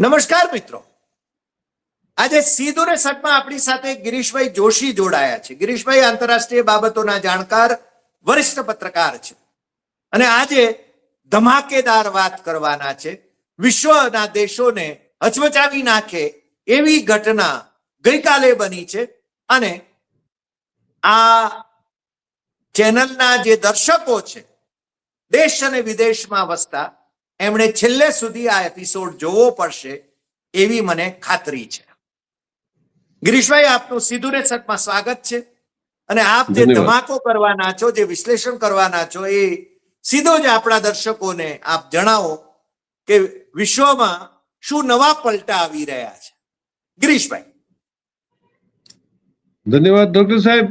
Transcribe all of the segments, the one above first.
નમસ્કાર મિત્રો. આજે સીધું ને સટમાં આપણી સાથે ગિરીશભાઈ જોશી જોડાયા છે. ગિરીશભાઈ આંતરરાષ્ટ્રીય બાબતોના જાણકાર, વરિષ્ઠ પત્રકાર છે. અને આજે ધમાકેદાર વાત કરવાના છે. વિશ્વના દેશોને હચમચાવી નાખે એવી ઘટના ગઈકાલે બની છે. અને આ ચેનલના જે દર્શકો છે, દેશ અને વિદેશમાં વસતા એમણે છેલ્લે સુધી આ એપિસોડ જોવો પડશે એવી મને ખાતરી છે. ગિરીશભાઈ આપનું સીધું ને સટમાં સ્વાગત છે. અને આપ જે ધમાકો કરવાના છો જે વિશ્લેષણ કરવાના છો એ સીધો જ આપણા દર્શકોને આપ જણાવો કે વિશ્વમાં શું નવા પલટા આવી રહ્યા છે. ગિરીશભાઈ. ધન્યવાદ ડોક્ટર સાહેબ.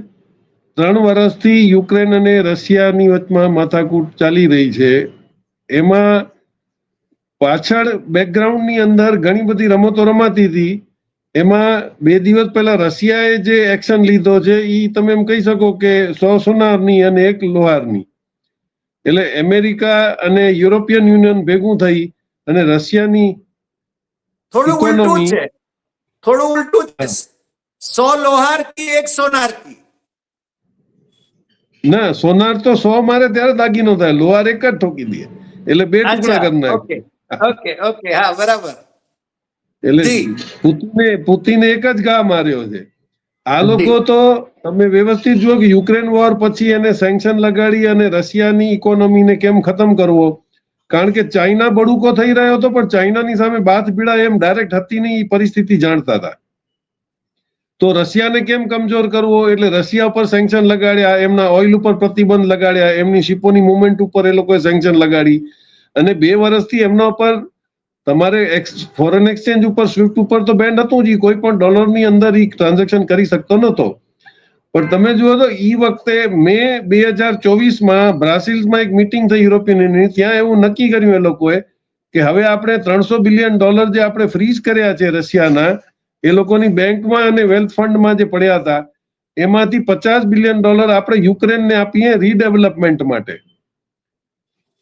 ત્રણ વર્ષથી યુક્રેન અને રશિયાની વચમાં માથાકૂટ ચાલી રહી છે. એમાં પાછળ બેકગ્રાઉન્ડની અંદર ઘણી બધી રમતો રમાતી હતી. એમાં બે દિવસ પહેલા રશિયાએ જે એક્શન લીધો છે એ તમે એમ કહી શકો કે સો સોનારની અને એક લોહારની. એટલે અમેરિકા અને યુરોપિયન યુનિયન ભેગું થઈ અને રશિયાની થોડું ઉલટું છે. થોડું ઉલટું છે. સો લોહાર કી એક સોનાર કી ના સોનાર તો સો મારે ત્યારે દાગીનો થાય. લોહાર એક જ ઠોકી દે. એટલે બે ટુકડા કરી નાખે. ઓકે ઓકે હા બરાબર. એટલે પુતિને પુતિને એક જ ઘા માર્યો છે. આ લોકો તો તમે વ્યવસ્થિત જુઓ કે યુક્રેન વોર પછી એને સેન્કશન લગાડી અને રશિયાની ઇકોનોમીને કેમ ખતમ કરવો? કારણ કે ચાઇના બડુકો થઈ રહ્યો હતો પણ ચાઇનાની સામે બાથ પીડા એમ ડાયરેક્ટ હતી નહીં એ પરિસ્થિતિ જાણતા હતા. તો રશિયાને કેમ કમજોર કરવો? એટલે રશિયા ઉપર સેન્કશન લગાડ્યા એમના ઓઇલ ઉપર પ્રતિબંધ લગાડ્યા એમની શિપોની મુવમેન્ટ ઉપર એ લોકોએ સેન્કશન લગાડી. અને બે વર્ષથી એમના ઉપર તમારે ફોરેન એક્સચેન્જ ઉપર સ્વિફ્ટ ઉપર તો બેન્ડ હતું જ. કોઈ પણ ડોલરની અંદર ઈ ટ્રાન્ઝેક્શન કરી શકતો નહોતો પણ તમે જુઓ તો ઈ વખતે મે બે હજાર ચોવીસમાં બ્રાઝિલ્સમાં એક મિટિંગ થઈ યુરોપિયન યુનિયન ત્યાં એવું નક્કી કર્યું એ લોકોએ કે હવે આપણે ત્રણસો બિલિયન ડોલર જે આપણે ફ્રીઝ કર્યા છે રશિયાના, એ લોકોની બેંકમાં અને વેલ્થ ફંડમાં જે પડ્યા હતા, એમાંથી પચાસ બિલિયન ડોલર આપણે યુક્રેનને આપીએ રીડેવલપમેન્ટ માટે.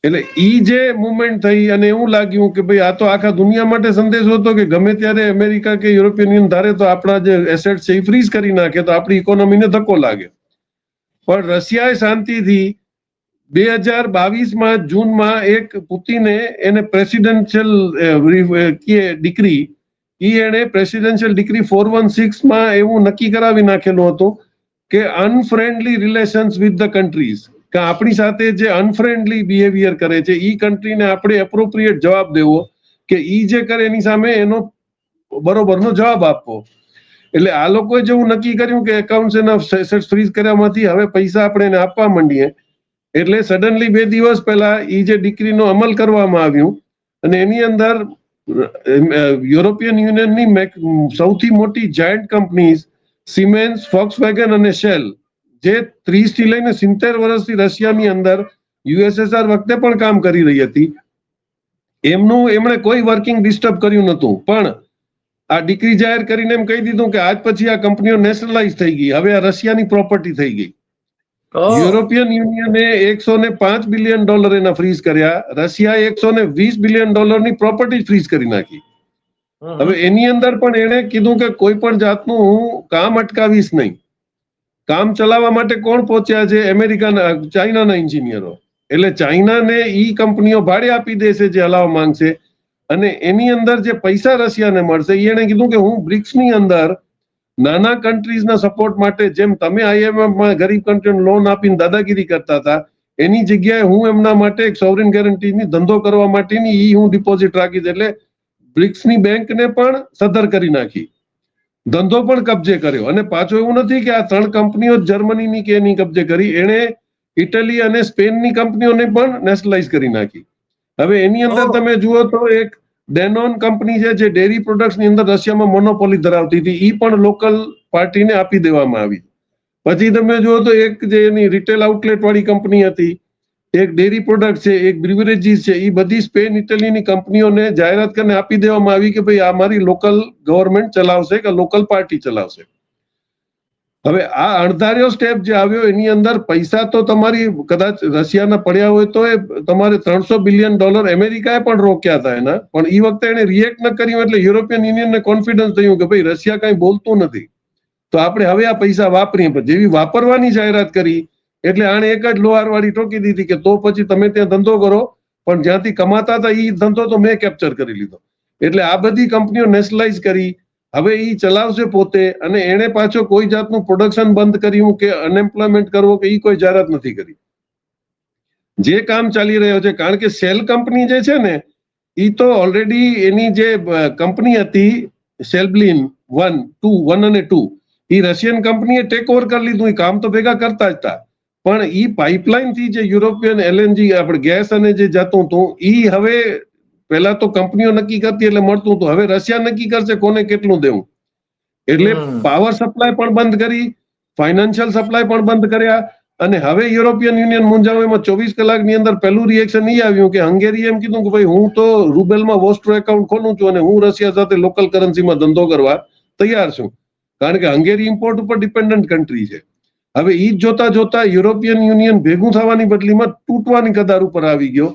એટલે ઈ જે મુવમેન્ટ થઈ અને એવું લાગ્યું કે ભાઈ આ તો આખા દુનિયા માટે સંદેશો હતો કે ગમે ત્યારે અમેરિકા કે યુરોપિયન યુનિયન ધારે તો આપણા જે એસેટ છે એ ફ્રીઝ કરી નાખે તો આપણી ઇકોનોમીને ધક્કો લાગે. પણ રશિયાએ શાંતિથી બે હજાર બાવીસમાં જૂનમાં એક પુતિને એને પ્રેસિડેન્શિયલ ડિક્રી એ એને પ્રેસિડેન્શિયલ ડિક્રી ફોર વન સિક્સમાં એવું નક્કી કરાવી નાખેલું હતું કે unfriendly relations with the countries કે આપણી સાથે જે અનફ્રેન્ડલી બિહેવિયર કરે છે, ઈ કન્ટ્રીને આપણે એપ્રોપ્રિએટ જવાબ દેવો કે ઈ જે કરે એની સામે એનો બરોબરનો જવાબ આપવો. એટલે આ લોકોએ જેવું નક્કી કર્યું કે એકાઉન્ટ્સ એના સેટ્સ ફ્રીઝ કર્યામાંથી હવે પૈસા આપણે એને આપવા માંડીએ, એટલે સડનલી બે દિવસ પહેલા ઈ જે ડિક્રીનો અમલ કરવામાં આવ્યું અને એની અંદર યુરોપિયન યુનિયનની સૌથી મોટી જાયન્ટ કંપનીઝ સિમેન્સ ફોક્સવેગન અને શેલ જે ત્રીસથી લઈને સિત્તેર વર્ષથી રશિયાની અંદર યુએસએસઆર વખતે પણ કામ કરી રહી હતી. એમનું એમણે કોઈ વર્કિંગ ડિસ્ટર્બ કર્યું નતું પણ આ ડિગ્રી જાહેર કરીને એમ કહી દીધું કે આજ પછી આ કંપનીઓ નેશનલાઇઝ થઈ ગઈ. હવે આ રશિયાની પ્રોપર્ટી થઈ ગઈ. યુરોપિયન યુનિયને એકસો ને પાંચ બિલિયન ડોલર એના ફ્રીઝ કર્યા. રશિયાએ એકસો ને વીસ બિલિયન ડોલરની પ્રોપર્ટી ફ્રીઝ કરી નાખી. હવે એની અંદર પણ એણે કીધું કે કોઈ પણ જાતનું હું કામ અટકાવીશ નહીં. કામ ચલાવવા માટે કોણ પહોંચ્યા છે? અમેરિકાના ચાઇનાના એન્જિનિયરો એટલે ચાઇનાને ઈ કંપનીઓ ભાડે આપી દેશે જે હલાવવા માંગશે. અને એની અંદર જે પૈસા રશિયાને મળશે એણે કીધું કે હું બ્રિક્સની અંદર નાના કન્ટ્રીઝના સપોર્ટ માટે જેમ તમે આઈએમએફમાં ગરીબ કન્ટ્રીને લોન આપીને દાદાગીરી કરતા હતા, એની જગ્યાએ હું એમના માટે એક સોવરિન ગેરંટીની ધંધો કરવા માટેની ઈ હું ડિપોઝિટ રાખીશ. એટલે બ્રિક્સની બેંકને પણ સદર કરી નાખી. ધંધો પણ કબજે કર્યો. અને પાછો એવું નથી કે આ ત્રણ કંપનીઓ જર્મનીની કે એની કબજે કરી. એણે ઇટલી અને સ્પેનની કંપનીઓને પણ નેશનલાઇઝ કરી નાખી. હવે એની અંદર તમે જુઓ તો એક ડેનોન કંપની છે જે ડેરી પ્રોડક્ટ્સની અંદર રશિયામાં મોનોપોલી ધરાવતી હતી. ઈ પણ લોકલ પાર્ટીને આપી દેવામાં આવી. પછી તમે જુઓ તો એક જે એની રિટેલ આઉટલેટ વાળી કંપની હતી એક ડેરી પ્રોડક્ટ છે, એક બ્રિવરેજીસ છે એ બધી સ્પેન ઇટલીની કંપનીઓને જાહેરાત કરીને આપી દેવામાં આવી કે ભાઈ આ મારી લોકલ ગવર્મેન્ટ ચલાવશે કે લોકલ પાર્ટી ચલાવશે. હવે આ અણધાર્યો સ્ટેપ જે આવ્યો, એની અંદર પૈસા તો તમારી કદાચ રશિયાના પડ્યા હોય તો એ તમારે ત્રણસો બિલિયન ડોલર અમેરિકાએ પણ રોક્યા હતા એના. પણ એ વખતે એને રિએક્ટ ન કર્યું એટલે યુરોપિયન યુનિયનને કોન્ફિડન્સ થયું કે ભાઈ રશિયા કઈ બોલતું નથી. તો આપણે હવે આ પૈસા વાપરીએ. પણ જેવી વાપરવાની જાહેરાત કરી એટલે આણે એક જ લોહારવાળી ટોકી દીધી કે તો પછી તમે ત્યાં ધંધો કરો, પણ જ્યાંથી કમાતા હતા એ ધંધો તો મેં કેપ્ચર કરી લીધો. એટલે આ બધી કંપનીઓ નેશનલાઇઝ કરી, હવે એ ચલાવશે પોતે અને એણે પાછો કોઈ જાતનું પ્રોડક્શન બંધ કર્યું કે અનએમ્પ્લોયમેન્ટ કરવો કે એ કોઈ જાહેરાત નથી કરી. જે કામ ચાલી રહ્યો છે, કારણ કે સેલ કંપની જે છે ને એ તો ઓલરેડી એની જે કંપની હતી, સેલ્બલિન વન, ટુ, વન અને ટુ એ રશિયન કંપનીએ ટેક ઓવર કરી લીધું એ કામ તો ભેગા કરતા જ હતા. પણ ઈ પાઇપલાઇનથી જે યુરોપિયન એલએનજી આપણે ગેસ અને જે જતું હતું ઈ હવે પહેલા તો કંપનીઓ નક્કી કરતી એટલે મળતું હતું. હવે રશિયા નક્કી કરશે કોને કેટલું દેવું. એટલે પાવર સપ્લાય પણ બંધ કરી ફાઇનાન્શિયલ સપ્લાય પણ બંધ કર્યા અને હવે યુરોપિયન યુનિયન મૂંઝાણું એમાં ચોવીસ કલાકની અંદર પહેલું રિએક્શન એ આવ્યું કે હંગેરી એમ કીધું કે ભાઈ હું તો રૂબેલમાં વોસ્ટ્રો એકાઉન્ટ ખોલું છું અને હું રશિયા સાથે લોકલ કરન્સીમાં ધંધો કરવા તૈયાર છું. કારણ કે હંગેરી ઇમ્પોર્ટ ઉપર ડિપેન્ડન્ટ કન્ટ્રી છે. હવે એ જોતા જોતા યુરોપિયન યુનિયન ભેગું થવાની બદલીમાં તૂટવાની કદાર ઉપર આવી ગયો.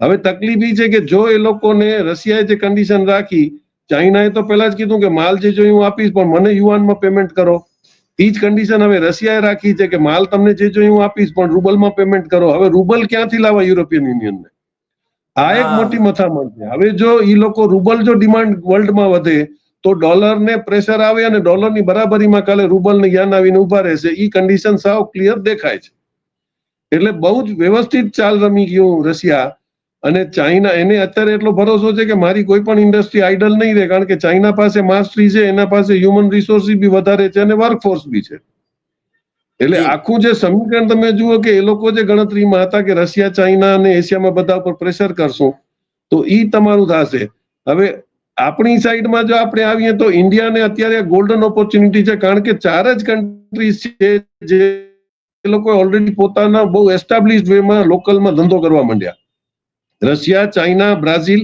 હવે તકલીફ એ છે કે જો એ લોકોને રશિયાએ જે કન્ડિશન રાખી ચાઇનાએ તો પહેલા જ કીધું કે માલ જે જોઈએ હું આપીશ પણ મને યુવાનમાં પેમેન્ટ કરો. એ જ કન્ડિશન હવે રશિયાએ રાખી છે કે માલ તમને જે જોઈએ હું આપીશ પણ રૂબલમાં પેમેન્ટ કરો. હવે રૂબલ ક્યાંથી લાવવા યુરોપિયન યુનિયનને? આ એક મોટી મથામણ છે. હવે જો એ લોકો રૂબલ જો ડિમાન્ડ વર્લ્ડમાં વધે તો ડોલરને પ્રેશર આવે અને ડોલરની બરાબરીમાં કાલે રૂબલને યાન આવીને ઊભા રહેશે. ઈ કન્ડિશન સાવ ક્લિયર દેખાય છે. એટલે બહુ જ વ્યવસ્થિત ચાલ રમી ગયું રશિયા. અને ચાઇના એને અત્યારે એટલો ભરોસો છે કે મારી કોઈ પણ ઇન્ડસ્ટ્રી આઈડલ નહીં રહે કારણ કે ચાઇના પાસે માસ્ટરી છે એના પાસે હ્યુમન રિસોર્સિસ બી વધારે છે અને વર્કફોર્સ બી છે. એટલે આખું જે સમીકરણ તમે જુઓ કે એ લોકો જે ગણતરીમાં હતા કે રશિયા ચાઇના અને એશિયામાં બધા ઉપર પ્રેશર કરશું તો ઈ તમારું થશે. હવે આપણી સાઈડમાં જો આપણે આવીએ તો ઇન્ડિયાને અત્યારે ગોલ્ડન ઓપોર્ચ્યુનિટી છે. કારણ કે ચાર જ કન્ટ્રીઝ છે જે એ લોકો ઓલરેડી પોતાના બહુ એસ્ટાબ્લિશ વેમાં લોકલમાં ધંધો કરવા માંડ્યા. રશિયા, ચાઇના, બ્રાઝિલ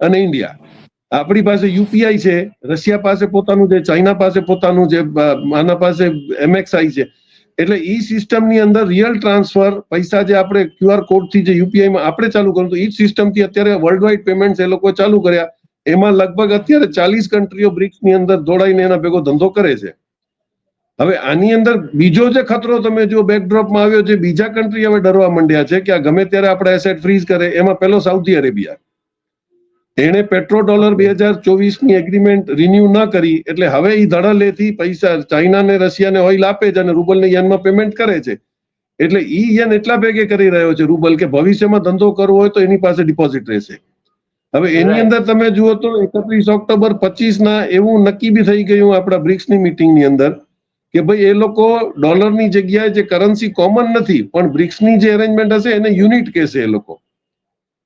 અને ઇન્ડિયા. આપણી પાસે યુપીઆઈ છે. રશિયા પાસે પોતાનું છે, ચાઇના પાસે પોતાનું છે આના પાસે એમએક્સઆઈ છે. એટલે ઈ સિસ્ટમની અંદર રિયલ ટ્રાન્સફર પૈસા જે આપણે ક્યુઆર કોડથી જે યુપીઆઈમાં આપણે ચાલુ કર્યું તો ઈ સિસ્ટમથી અત્યારે વર્લ્ડ વાઇડ પેમેન્ટ એ લોકો ચાલુ કર્યા. એમાં લગભગ અત્યારે ચાલીસ કન્ટ્રીઓ બ્રિક્સની અંદર દોડાઈને એના ભેગો ધંધો કરે છે. હવે આની અંદર બીજો જે ખતરો તમે જો બેકડ્રોપમાં આવ્યો છે, બીજા કન્ટ્રી હવે ડરવા માંડ્યા છે કે આ ગમે ત્યારે આપણે એસેટ ફ્રીઝ કરે, એમાં પેલો સાઉદી અરેબિયા એણે પેટ્રો ડોલર બે હજાર ચોવીસની એગ્રીમેન્ટ રિન્યુ ન કરી, એટલે હવે એ ધડલેથી પૈસા ચાઇના ને રશિયાને ઓઇલ આપે છે અને રૂબલ ને યનમાં પેમેન્ટ કરે છે. એટલે ઈ યન એટલા ભેગે કરી રહ્યો છે રૂબલ કે ભવિષ્યમાં ધંધો કરવો હોય તો એની પાસે ડિપોઝિટ રહેશે. હવે એની અંદર તમે જુઓ તો એકત્રીસ ઓક્ટોબર પચીસ ના એવું નક્કી બી થઈ ગયું આપણા બ્રિક્સની મિટિંગની અંદર કે ભાઈ એ લોકો ડોલરની જગ્યાએ જે કરન્સી કોમન નથી પણ બ્રિક્સની જે અરેન્જમેન્ટ હશે એને યુનિટ કહેશે એ લોકો.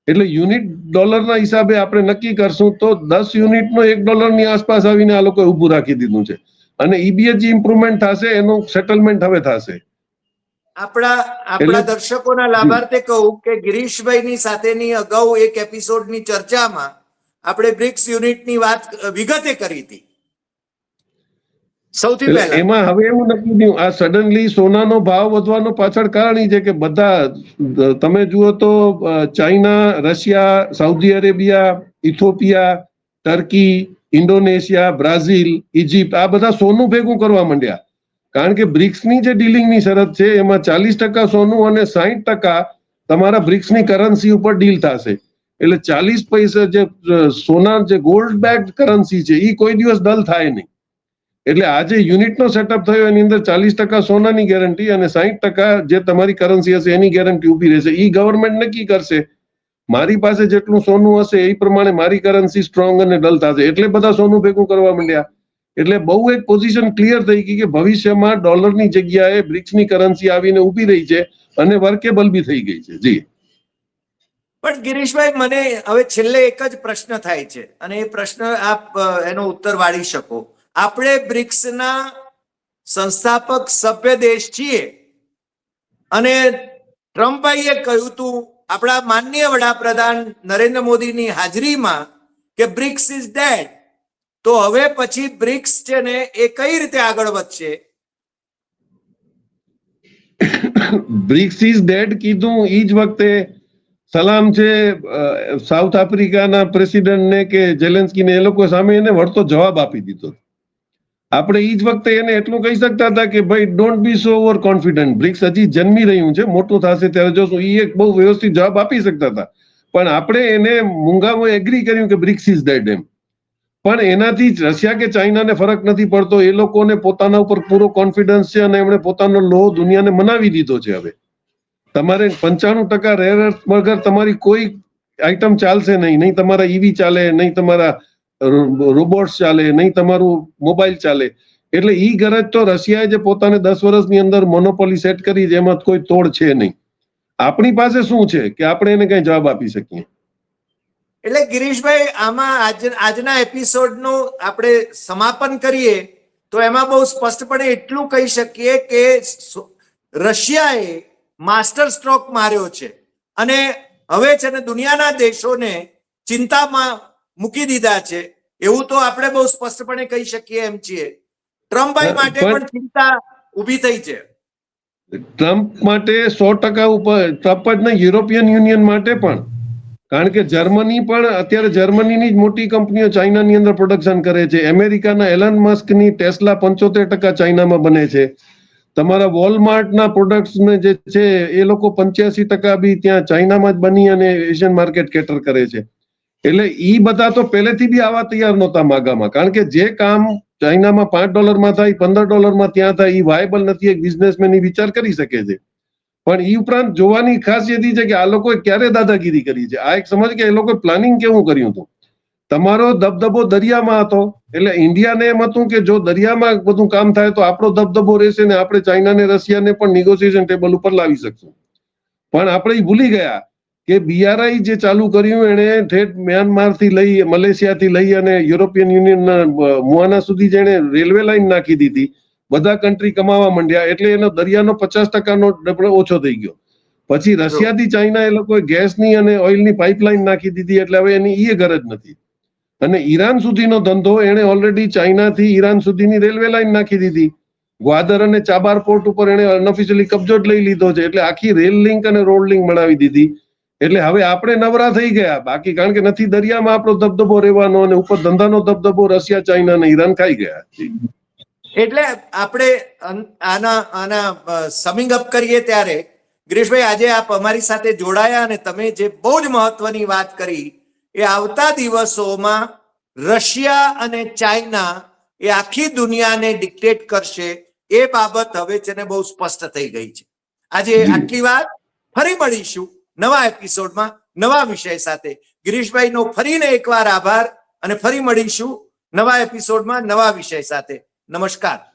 એટલે યુનિટ ડોલરના હિસાબે આપણે નક્કી કરશું તો દસ યુનિટનો એક ડોલરની આસપાસ આવીને આ લોકોએ ઊભું રાખી દીધું છે. અને ઈબીએ જે ઇમ્પ્રુવમેન્ટ થશે એનું સેટલમેન્ટ હવે થશે. આપણા આપણા દર્શકોના લાભાર્થે કહું કે ગિરીશભાઈની સાથેની અગાઉ એક એપિસોડની ચર્ચામાં આપણે બ્રિક્સ યુનિટની વાત વિગતે કરી હતી. સૌથી પહેલા. એમાં હવે એવું નક્કી થયું આ સડનલી સોનાનો ભાવ વધવાનો પાછળ કારણ છે કે બધા તમે જુઓ તો China Russia Saudi Arabia Ethiopia Turkey Indonesia Brazil Egypt આ બધા સોનું ભેગું કરવા માંડ્યા. કારણ કે બ્રિક્સની જે ડીલિંગની શરત છે, એમાં ચાલીસ ટકા સોનું અને સાહીઠ ટકા તમારા બ્રિક્સની કરન્સી ઉપર ડીલ થશે. એટલે ચાલીસ પૈસા જે સોના જે ગોલ્ડ બેક કરન્સી છે એ કોઈ દિવસ ડલ થાય નહીં. એટલે આજે યુનિટનો સેટઅપ થયો, એની અંદર ચાલીસ ટકા સોનાની ગેરંટી અને સાહીઠ ટકા જે તમારી કરન્સી હશે, એની ગેરંટી ઊભી રહેશે. એ ગવર્મેન્ટ નક્કી કરશે, મારી પાસે જેટલું સોનું હશે, એ પ્રમાણે મારી કરન્સી સ્ટ્રોંગ અને ડલ થશે. એટલે બધા સોનું ભેગું કરવા માંડ્યા. એટલે બહુ એક પોઝિશન ક્લિયર થઈ ગઈ કે ભવિષ્યમાં ડોલરની જગ્યાએ બ્રિક્સની કરન્સી આવીને ઊભી રહી છે અને વર્કેબલ બી થઈ ગઈ છે. જી. પણ ગિરીશભાઈ, મને હવે છેલ્લે એક જ પ્રશ્ન થાય છે અને એ પ્રશ્ન આપ એનો ઉત્તર વાળી શકો. આપણે બ્રિક્સના સંસ્થાપક સભ્ય દેશ છીએ અને ટ્રમ્પભાઈએ કહ્યું હતું આપણા માનનીય વડાપ્રધાન નરેન્દ્ર મોદીની હાજરીમાં કે બ્રિક્સ ઇઝ ડેડ. તો હવે પછી બ્રિક્સ છે ને એ કઈ રીતે આગળ વધશે? બ્રિક્સ ઇઝ ડેડ કીધું એ જ વખતે સલામ છે સાઉથ આફ્રિકાના પ્રેસિડેન્ટને કે જેલેન્સ્કીને એ લોકો સામે એને વળતો જવાબ આપી દીધો. આપણે એ જ વખતે એને એટલું કહી શકતા હતા કે ભાઈ don't be so over confident BRICS હજી જન્મી રહ્યું છે, મોટું થશે ત્યારે જોશું. એ એક બહુ વ્યવસ્થિત જવાબ આપી શકતા હતા. પણ આપણે એને મૂંગામાં એગ્રી કર્યું કે બ્રિક્સ ઇઝ ડેડ એમ. પણ એનાથી રશિયા કે ચાઇનાને ફરક નથી પડતો. એ લોકોને પોતાના ઉપર પૂરો કોન્ફિડન્સ છે અને એમણે પોતાનો લોહ દુનિયાને મનાવી દીધો છે હવે. તમારે પંચાણું ટકા રેર અર્થ વગર તમારી કોઈ આઈટમ ચાલશે નહીં. નહીં તમારા ઈવી ચાલે, નહીં તમારા રોબોટ્સ ચાલે, નહીં તમારું મોબાઈલ ચાલે. એટલે ઈ ગરજ તો રશિયાએ જે પોતાને દસ વર્ષની અંદર મોનોપોલી સેટ કરી જેમાં કોઈ તોડ છે નહીં. આપણી પાસે શું છે કે આપણે એને કઈ જવાબ આપી શકીએ? એટલે ગિરીશભાઈ આમાં આજ આજના એપિસોડનું આપણે સમાપન કરીએ તો એમાં બહુ સ્પષ્ટપણે એટલું કહી શકીએ કે રશિયાએ માસ્ટર સ્ટ્રોક માર્યો છે. અને હવે છે ને દુનિયાના દેશોને ચિંતામાં મૂકી દીધા છે. એવું તો આપણે બહુ સ્પષ્ટપણે કહી શકીએ એમ છીએ. ટ્રમ્પભાઈ માટે પણ- પણ ચિંતા ઊભી થઈ છે. ટ્રમ્પ માટે સો ટકા ઉપર ટ્રમ્પ જ નહીં યુરોપિયન યુનિયન માટે પણ. કારણ કે જર્મની પણ અત્યારે જર્મનીની જ મોટી કંપનીઓ ચાઇનાની અંદર પ્રોડક્શન કરે છે. અમેરિકાના એલન મસ્કની ટેસ્લા પંચોતેર ટકા ચાઇનામાં બને છે. તમારા વોલમાર્ટના પ્રોડક્ટ્સને જે છે, એ લોકો પંચ્યાસી ટકા બી ત્યાં ચાઇનામાં જ બની અને એશિયન માર્કેટ કેટર કરે છે. એટલે ઈ બધા તો પહેલેથી બી આવા તૈયાર નહોતા માગામાં. કારણ કે જે કામ ચાઇનામાં પાંચ ડોલરમાં થાય, પંદર ડોલરમાં ત્યાં થાય એ વાયબલ નથી, એક બિઝનેસમેન વિચાર કરી શકે છે. પણ ઈ ઉપરાંત જોવાની ખાસિયત છે કે આ લોકોએ ક્યારે દાદાગીરી કરી છે? આ એક સમજ કે એ લોકોએ પ્લાનિંગ કેવું કર્યું હતું? તમારો દબદબો દરિયામાં હતો, એટલે ઇન્ડિયાને એમ હતું કે જો દરિયામાં બધું કામ થાય તો આપણો દબદબો રહેશે ને આપણે ચાઇના ને રશિયાને પણ નિગોસિએશન ટેબલ ઉપર લાવી શકશું. પણ આપણે ભૂલી ગયા કે બીઆરઆઈ જે ચાલુ કર્યું એણે ઠેઠ મ્યાનમારથી લઈ મલેશિયા થી લઈ અને યુરોપિયન યુનિયનના મુઆના સુધી જેણે રેલવે લાઈન નાખી દીધી. બધા કન્ટ્રી કમાવા માંડ્યા એટલે એનો દરિયાનો પચાસ ટકાનો ઓછો થઈ ગયો. પછી રશિયાથી ચાઇના એ લોકોએ ગેસની અને ઓઇલની પાઇપલાઇન નાખી દીધી એટલે હવે એની એ ગરજ નથી. અને ઈરાન સુધીનો ધંધો એણે ઓલરેડી ચાઇનાથી ઈરાન સુધીની રેલવે લાઈન નાખી દીધી. ગ્વાદર અને ચાબાર પોર્ટ ઉપર એણે અનઓફિશિયલી કબજો જ લઈ લીધો છે એટલે આખી રેલ લિંક અને રોડ લિંક બનાવી દીધી. એટલે હવે આપણે નવરા થઈ ગયા. બાકી કારણ કે નથી દરિયામાં આપણો દબદબો રહેવાનો અને ઉપર ધંધાનો દબદબો રશિયા ચાઇના અને ઈરાન ખાઈ ગયા. એટલે આપણે આના આના સમિંગ અપ કરીએ ત્યારે ગિરીશભાઈ આજે આપ અમારી સાથે જોડાયા અને તમે જે બહુ જ મહત્વની વાત કરી એ આવતા દિવસોમાં રશિયા અને ચાઇના એ આખી દુનિયાને ડિક્ટેટ કરશે એ બાબત હવે છે ને બહુ સ્પષ્ટ થઈ ગઈ છે. આજે આટલી વાત ફરી મળીશું નવા એપિસોડમાં નવા વિષય સાથે. ગિરીશભાઈનો ફરીને એકવાર આભાર અને ફરી મળીશું નવા એપિસોડમાં નવા વિષય સાથે. નમસ્કાર